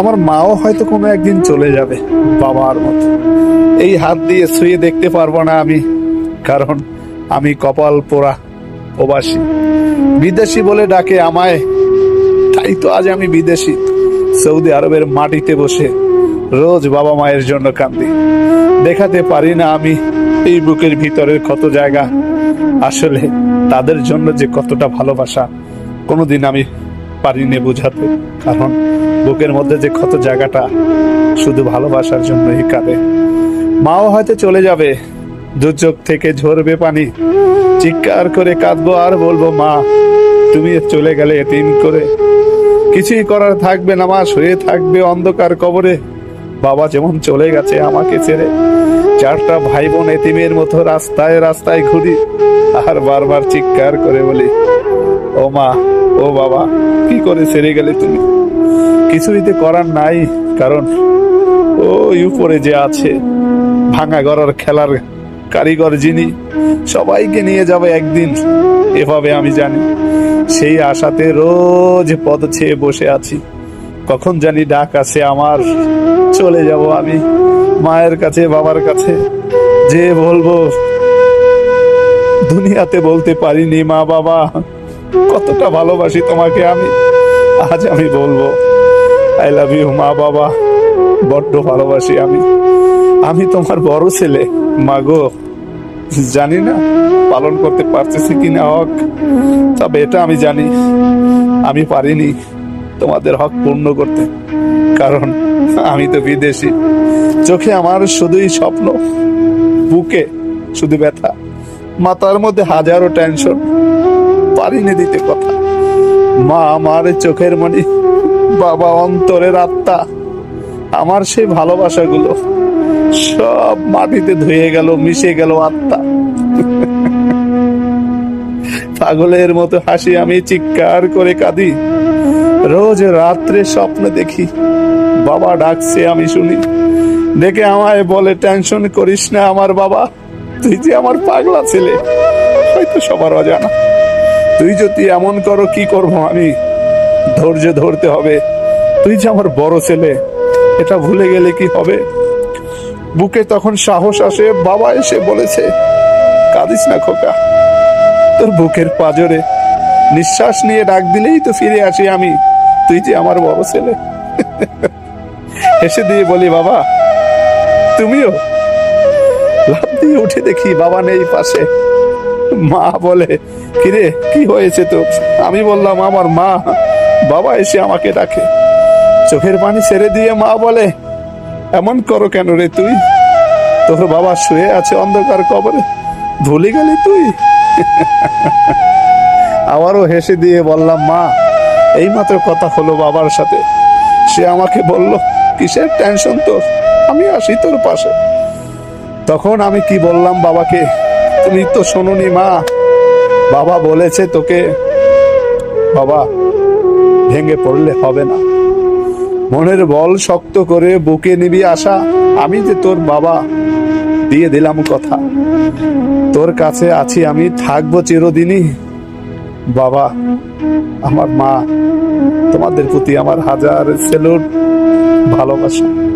আমার মাও হয়তো কোনো একদিন চলে যাবে, বাবার মতো। এই হাত দিয়ে শুয়ে দেখতে পারব না আমি, কারণ আমি কপাল পোড়া প্রবাসী। বিদেশি বলে ডাকে আমায়, তাই তো আজ আমি বিদেশি। সৌদি আরবের মাটিতে বসে রোজ বাবা মায়ের জন্য কান্দি। দেখাতে পারি না আমি এই বুকের ভিতরের কত জায়গা। আসলে তাদের জন্য যে কতটা ভালোবাসা, কোনোদিন আমি পারিনি বোঝাতে, কারণ বুকের মধ্যে যে ক্ষত জায়গাটা, শুধু ভালোবাসার জন্যই কাঁদে। মাও হয়তো চলে যাবে দুচোখ থেকে ঝরবে পানি। চিৎকার করে কাঁদবো আর বলব, মা, তুমি চলে গেলে এতিম করে। কিছুই করার থাকবে না, মা, শুয়ে থাকবে অন্ধকার কবরে। বাবা যেমন চলে গেছে আমাকে ছেড়ে, চারটা ভাই বোন এতিমের মতো রাস্তায় রাস্তায় ঘুরি, আর বারবার চিৎকার করে বলি, ও মা ও বাবা, কি করে ছেড়ে গেলে তুমি? কিছুই তো করার নাই, কারণ ওই উপরে যে আছে, ভাঙা গড়ার খেলার কারিগর যিনি, সবাইকে নিয়ে যাবে একদিন, এভাবে আমি জানি। সেই আশাতে রোজ পদ ছেয়ে বসে আছি। কখন জানি ডাক আছে আমার, চলে যাব আমি মায়ের কাছে, বাবার কাছে। যে বলব, দুনিয়াতে বলতে পারিনি মা বাবা কতটা ভালোবাসি তোমাকে আমি। আজ আমি বলব আই লাভ ইউ মা বাবা। বড্ড ভালোবাসি আমি। আমি তোমার বড় ছেলে। মা গো, জানি না পালন করতে পারতেছি কিনা হক, তবে এটা আমি জানি। আমি পারিনি তোমাদের হক পূর্ণ করতে, কারণ আমি তো বিদেশি। চোখে আমার শুধুই স্বপ্ন, বুকে শুধু ব্যথা। মাথার মধ্যে হাজারো টেনশন পারিনি দিতে কথা। মা আমার চোখের মনি, বাবা অন্তরের আত্মা, আমার সেই ভালোবাসাগুলো সব মাটিতে ধুয়ে গেল, মিশে গেল আত্মা। পাগলের মতো হাসি আমি চিৎকার করে কাঁদি। রোজ রাত্রে স্বপ্ন দেখি, বাবা ডাকছে আমি শুনি। দেখে আমায় বলে, টেনশন করিস না আমার বাবা, তুই যে আমার পাগলা ছেলে, হয়তো সবার অজানা। তুই যদি এমন করো, কি করব আমি? ধৈর্য ধরতে হবে। তুই যে আমার বড় ছেলে, এটা ভুলে গেলে কি হবে? বুকে তখন সাহস আসে, বাবা এসে বলেছে, কাঁদিস না খোকা। তোর বুকের পাজরে নিঃশ্বাস নিয়ে ডাক দিলেই তো ফিরে আসি আমি, তুই যে আমার বড় ছেলে। এসে দিয়ে বলি, বাবা, তুমিও? লাভ দিয়ে উঠে দেখি বাবা নেই পাশে। মা বলে, কিরে, কি হয়েছে তো আমি বললাম, আমার মা, বাবা এসে আমাকে ডাকে। চোখের পানি ছেড়ে দিয়ে মা বলে, এমন করো কেন রে তুই? তোর বাবা শুয়ে আছে অন্ধকার কবরে। ভুলে গেলি তুই? আবারও হেসে দিয়ে বললাম, মা এই মাত্র কথা হলো বাবার সাথে। সে আমাকে বলল, কিসের টেনশন তোর? আমি আসি তোর পাশে। তখন আমি কি বললাম বাবাকে তুমি তো শোনোনি, মা। বাবা বলেছে তোকে, বাবা, ভেঙে পড়লে হবে না। মনের বল শক্ত করে বুকে নিবি আসা আমি যে তোর বাবা, দিয়ে দিলাম কথা। তোর কাছে আছি আমি, থাকব চিরদিনই। বাবা, আমার মা, তোমাদের প্রতি আমার হাজার সেলুট ভালোবাসা।